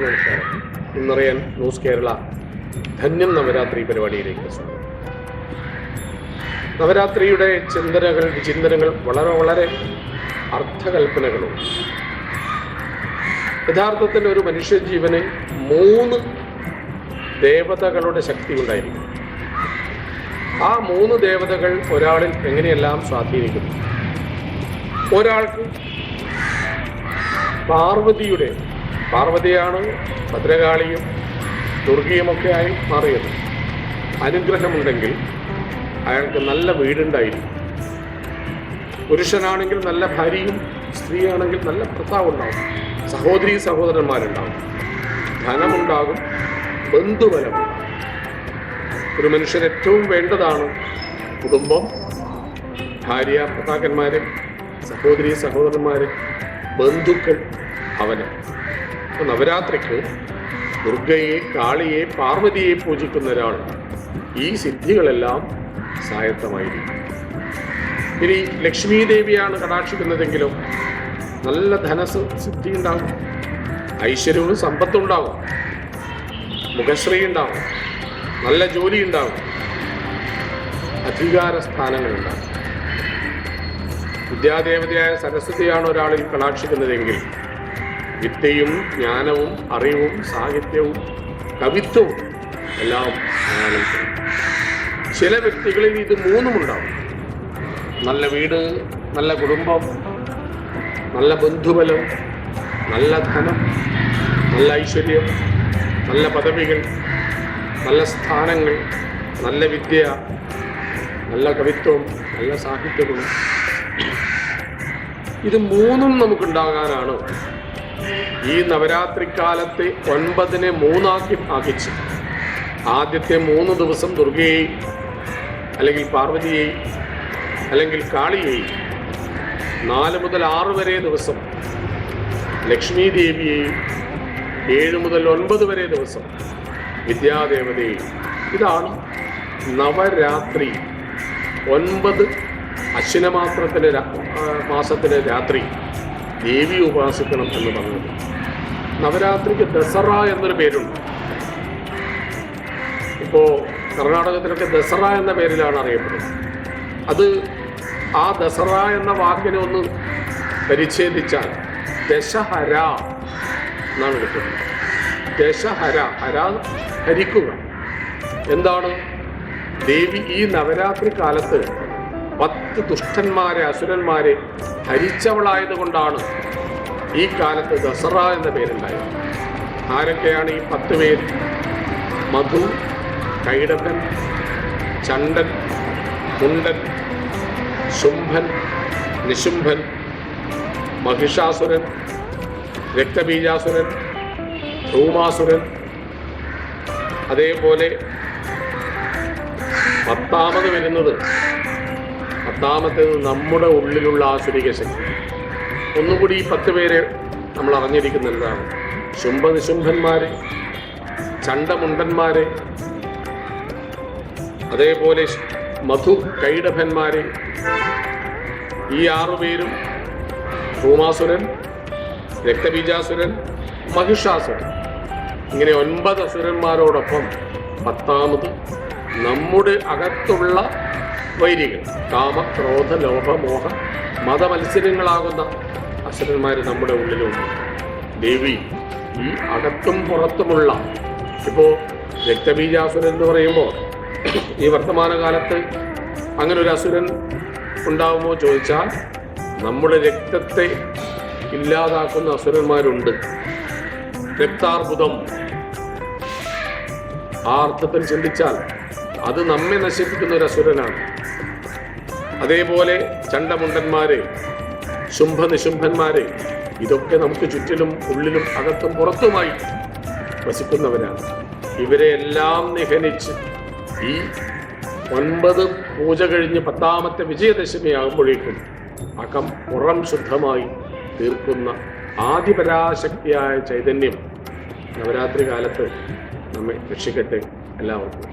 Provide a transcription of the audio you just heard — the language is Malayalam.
ന്യൂസ് കേരള ധന്യം നവരാത്രി പരിപാടിയിലേക്ക് സ്വാഗതം. നവരാത്രിയുടെ ചിന്തനകൾ വിചിന്തനകൾ വളരെ വളരെ അർത്ഥകൽപ്പനകളും. യഥാർത്ഥത്തിൽ ഒരു മനുഷ്യജീവന് മൂന്ന് ദേവതകളുടെ ശക്തി ഉണ്ടായിരിക്കും. ആ മൂന്ന് ദേവതകൾ ഒരാളിൽ എങ്ങനെയെല്ലാം സ്വാധീനിക്കുന്നു? ഒരാൾക്ക് പാർവതിയുടെ പാർവതിയാണ് ഭദ്രകാളിയും ദുർഗിയുമൊക്കെയായി മാറിയത്. അനുഗ്രഹമുണ്ടെങ്കിൽ അയാൾക്ക് നല്ല വീടുണ്ടായിരിക്കും. പുരുഷനാണെങ്കിൽ നല്ല ഭാര്യയും സ്ത്രീയാണെങ്കിൽ നല്ല ഭർത്താവുണ്ടാവും. സഹോദരി സഹോദരന്മാരുണ്ടാവും. ധനമുണ്ടാകും ബന്ധുബലമുണ്ടാകും. ഒരു മനുഷ്യൻ ഏറ്റവും വേണ്ടതാണ് കുടുംബം ഭാര്യ ഭർത്താക്കന്മാർ സഹോദരി സഹോദരന്മാർ ബന്ധുക്കൾ അവന്. നവരാത്രിക്ക് ദുർഗയെ കാളിയെ പാർവതിയെ പൂജിക്കുന്ന ഒരാൾ. ഈ സിദ്ധികളെല്ലാം സായത്തമായിരിക്കും. ഇനി ലക്ഷ്മി ദേവിയാണ് കടാക്ഷിക്കുന്നതെങ്കിലും നല്ല ധനസ് സിദ്ധി ഉണ്ടാകും ഐശ്വര്യവും സമ്പത്തും ഉണ്ടാകും മുഖശ്രീ ഉണ്ടാകും നല്ല ജോലി ഉണ്ടാകും അധികാര സ്ഥാനങ്ങളുണ്ടാവും വിദ്യാദേവതയായ സരസ്വതിയാണ് ഒരാളിൽ കടാക്ഷിക്കുന്നതെങ്കിൽ വിദ്യയും ജ്ഞാനവും അറിവും സാഹിത്യവും കവിത്വവും എല്ലാം ചില വ്യക്തികളിൽ ഇത് മൂന്നും ഉണ്ടാവും നല്ല വീട് നല്ല കുടുംബം നല്ല ബന്ധുബലം നല്ല ധനം നല്ല ഐശ്വര്യം നല്ല പദവികൾ നല്ല സ്ഥാനങ്ങൾ നല്ല വിദ്യ നല്ല കവിത്വം നല്ല സാഹിത്യവും ഇത് മൂന്നും നമുക്കുണ്ടാകാനാണ് ഈ നവരാത്രി കാലത്തെ ഒൻപതിനെ മൂന്നാക്കി ഭാഗിച്ച് ആദ്യത്തെ മൂന്ന് ദിവസം ദുർഗയെ അല്ലെങ്കിൽ പാർവതിയെ അല്ലെങ്കിൽ കാളിയെ നാല് മുതൽ ആറ് വരെ ദിവസം ലക്ഷ്മി ദേവിയെ ഏഴ് മുതൽ ഒൻപത് വരെ ദിവസം വിദ്യാദേവതയെയും. ഇതാണ് നവരാത്രി ഒൻപത് അശ്വിനമാത്രത്തിലെ മാസത്തിലെ രാത്രി. ദേവി ഉപാസിക്കണം എന്ന് പറഞ്ഞത്. നവരാത്രിക്ക് ദസറ എന്നൊരു പേരുണ്ട്. ഇപ്പോ കർണാടകത്തിലൊക്കെ ദസറ എന്ന പേരിലാണ് അറിയപ്പെടുന്നത്. അത് ആ ദസറ എന്ന വാക്കിനെ ഒന്ന് പരിച്ഛേദിച്ചാൽ ദശഹര എന്നാണ് കിട്ടുന്നത് ദശഹര ഹര ഹരിക്കുക. എന്താണ്? ദേവി ഈ നവരാത്രി കാലത്ത് പത്ത് ദുഷ്ടന്മാരെ അസുരന്മാരെ ഹരിച്ചവളായതുകൊണ്ടാണ് ഈ കാലത്ത് ദസറ എന്ന പേരുണ്ടായത്. ആരൊക്കെയാണ് ഈ പത്ത് പേര്? മധു കൈടപ്പൻ ചണ്ടൻ മുണ്ടൻ ശുംഭൻ നിശുംഭൻ മഹിഷാസുരൻ രക്തബീജാസുരൻ ധൂമാസുരൻ അതേപോലെ പത്താമത് വരുന്നത് പത്താമത്തേത് നമ്മുടെ ഉള്ളിലുള്ള ആസുരിക ശക്തി. ഒന്നുകൂടി ഈ പത്ത് പേര് നമ്മൾ അറിഞ്ഞിരിക്കുന്നതാണ് ശുംഭനിശുംഭന്മാരെ ചണ്ടമുണ്ടന്മാരെ അതേപോലെ മധു കൈഡഭന്മാർ ഈ ആറുപേരും ഭൂമാസുരൻ രക്തബീജാസുരൻ മഹിഷാസുരൻ. ഇങ്ങനെ ഒൻപത് അസുരന്മാരോടൊപ്പം പത്താമത് നമ്മുടെ അകത്തുള്ള വൈരികൾ കാമ ക്രോധ ലോഭ മോഹ മതമത്സരങ്ങളാകുന്ന അസുരന്മാർ നമ്മുടെ ഉള്ളിലുണ്ട്. ദേവി ഈ അകത്തും പുറത്തുമുള്ള ഇപ്പോൾ രക്തബീജാസുരൻ എന്ന് പറയുമ്പോൾ ഈ വർത്തമാന കാലത്ത് അങ്ങനെ ഒരു അസുരൻ ഉണ്ടാവുമോ ചോദിച്ചാൽ നമ്മുടെ രക്തത്തെ ഇല്ലാതാക്കുന്ന അസുരന്മാരുണ്ട്. രക്താർബുദം. ആ അർത്ഥത്തിൽ ചിന്തിച്ചാൽ അത് നമ്മെ നശിപ്പിക്കുന്ന ഒരു അസുരനാണ്. അതേപോലെ ചണ്ടമുണ്ടന്മാരെ ശുംഭനിശുംഭന്മാരെ ഇതൊക്കെ നമുക്ക് ചുറ്റിലും ഉള്ളിലും അകത്തും പുറത്തുമായി വസിക്കുന്നവരാണ്. ഇവരെ എല്ലാം നിഹനിച്ച് ഈ ഒൻപത് പൂജ കഴിഞ്ഞ് പത്താമത്തെ വിജയദശമി ആകുമ്പോഴേക്കും അകം പുറം ശുദ്ധമായി തീർക്കുന്ന ആദിപരാശക്തിയായ ചൈതന്യം നവരാത്രി കാലത്ത് നമ്മെ രക്ഷിക്കട്ടെ. എല്ലാവർക്കും